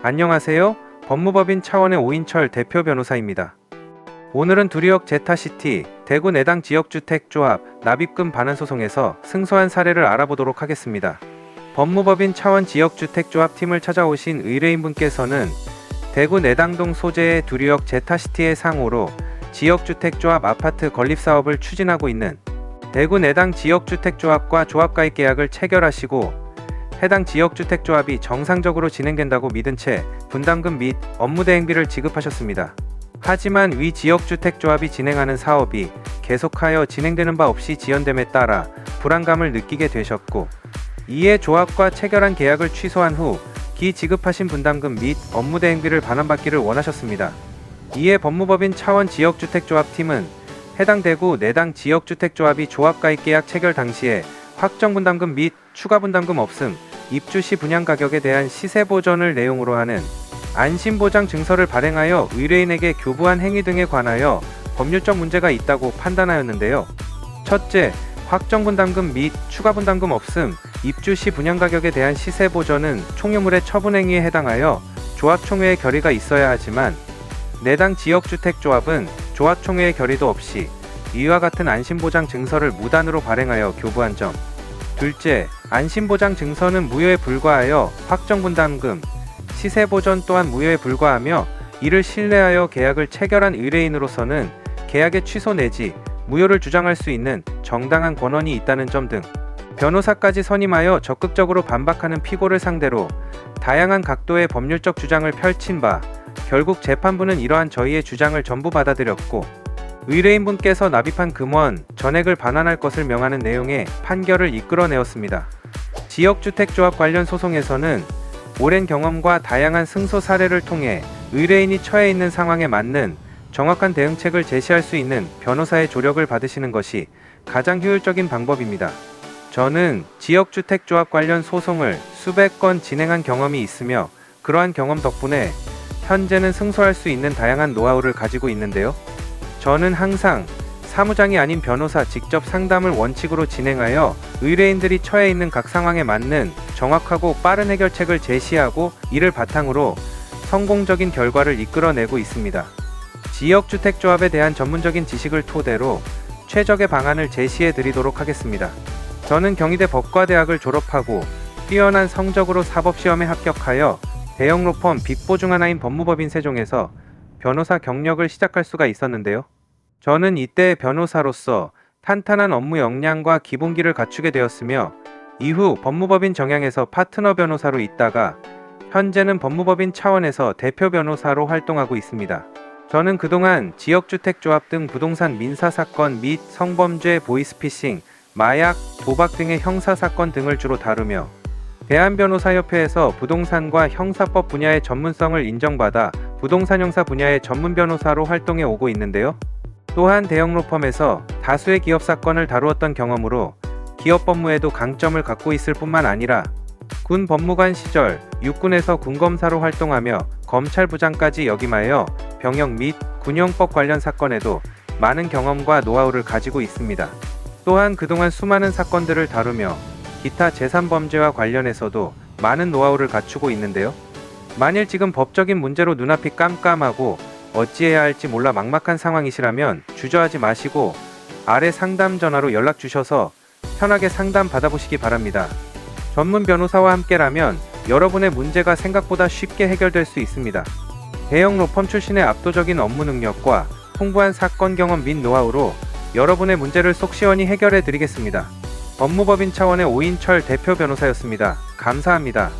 안녕하세요. 법무법인 차원의 오인철 대표 변호사입니다. 오늘은 두리역 제타시티 대구 내당 지역주택조합 납입금 반환 소송에서 승소한 사례를 알아보도록 하겠습니다. 법무법인 차원 지역주택조합 팀을 찾아오신 의뢰인분께서는 대구 내당동 소재의 두리역 제타시티의 상호로 지역주택조합 아파트 건립사업을 추진하고 있는 대구 내당 지역주택조합과 조합가입 계약을 체결하시고 해당 지역주택조합이 정상적으로 진행된다고 믿은 채 분담금 및 업무대행비를 지급하셨습니다. 하지만 위 지역주택조합이 진행하는 사업이 계속하여 진행되는 바 없이 지연됨에 따라 불안감을 느끼게 되셨고 이에 조합과 체결한 계약을 취소한 후 기 지급하신 분담금 및 업무대행비를 반환받기를 원하셨습니다. 이에 법무법인 차원 지역주택조합팀은 해당 대구 내당 지역주택조합이 조합가입 계약 체결 당시에 확정 분담금 및 추가 분담금 없음, 입주 시 분양 가격에 대한 시세 보전을 내용으로 하는 안심보장 증서를 발행하여 의뢰인에게 교부한 행위 등에 관하여 법률적 문제가 있다고 판단하였는데요. 첫째, 확정 분담금 및 추가 분담금 없음, 입주 시 분양 가격에 대한 시세 보전은 총유물의 처분 행위에 해당하여 조합총회의 결의가 있어야 하지만 내당 지역주택조합은 조합총회의 결의도 없이 이와 같은 안심보장 증서를 무단으로 발행하여 교부한 점. 둘째, 안심보장 증서는 무효에 불과하여 확정분담금, 시세보전 또한 무효에 불과하며 이를 신뢰하여 계약을 체결한 의뢰인으로서는 계약의 취소 내지 무효를 주장할 수 있는 정당한 권한이 있다는 점 등 변호사까지 선임하여 적극적으로 반박하는 피고를 상대로 다양한 각도의 법률적 주장을 펼친 바 결국 재판부는 이러한 저희의 주장을 전부 받아들였고 의뢰인분께서 납입한 금원 전액을 반환할 것을 명하는 내용의 판결을 이끌어내었습니다. 지역주택조합 관련 소송에서는 오랜 경험과 다양한 승소 사례를 통해 의뢰인이 처해 있는 상황에 맞는 정확한 대응책을 제시할 수 있는 변호사의 조력을 받으시는 것이 가장 효율적인 방법입니다. 저는 지역주택조합 관련 소송을 수백 건 진행한 경험이 있으며 그러한 경험 덕분에 현재는 승소할 수 있는 다양한 노하우를 가지고 있는데요. 저는 항상 사무장이 아닌 변호사 직접 상담을 원칙으로 진행하여 의뢰인들이 처해 있는 각 상황에 맞는 정확하고 빠른 해결책을 제시하고 이를 바탕으로 성공적인 결과를 이끌어내고 있습니다. 지역주택조합에 대한 전문적인 지식을 토대로 최적의 방안을 제시해 드리도록 하겠습니다. 저는 경희대 법과대학을 졸업하고 뛰어난 성적으로 사법시험에 합격하여 대형 로펌 빅보 중 하나인 법무법인 세종에서 변호사 경력을 시작할 수가 있었는데요. 저는 이때 변호사로서 탄탄한 업무 역량과 기본기를 갖추게 되었으며 이후 법무법인 정양에서 파트너 변호사로 있다가 현재는 법무법인 차원에서 대표 변호사로 활동하고 있습니다. 저는 그동안 지역주택조합 등 부동산 민사사건 및 성범죄 보이스피싱, 마약, 도박 등의 형사사건 등을 주로 다루며 대한변호사협회에서 부동산과 형사법 분야의 전문성을 인정받아 부동산 형사 분야의 전문 변호사로 활동해 오고 있는데요. 또한 대형 로펌에서 다수의 기업 사건을 다루었던 경험으로 기업 법무에도 강점을 갖고 있을 뿐만 아니라 군 법무관 시절 육군에서 군검사로 활동하며 검찰부장까지 역임하여 병역 및 군용법 관련 사건에도 많은 경험과 노하우를 가지고 있습니다. 또한 그동안 수많은 사건들을 다루며 기타 재산 범죄와 관련해서도 많은 노하우를 갖추고 있는데요. 만일 지금 법적인 문제로 눈앞이 깜깜하고 어찌해야 할지 몰라 막막한 상황이시라면 주저하지 마시고 아래 상담 전화로 연락 주셔서 편하게 상담 받아보시기 바랍니다. 전문 변호사와 함께라면 여러분의 문제가 생각보다 쉽게 해결될 수 있습니다. 대형 로펌 출신의 압도적인 업무 능력과 풍부한 사건 경험 및 노하우로 여러분의 문제를 속 시원히 해결해 드리겠습니다. 법무법인 차원의 오인철 대표 변호사였습니다. 감사합니다.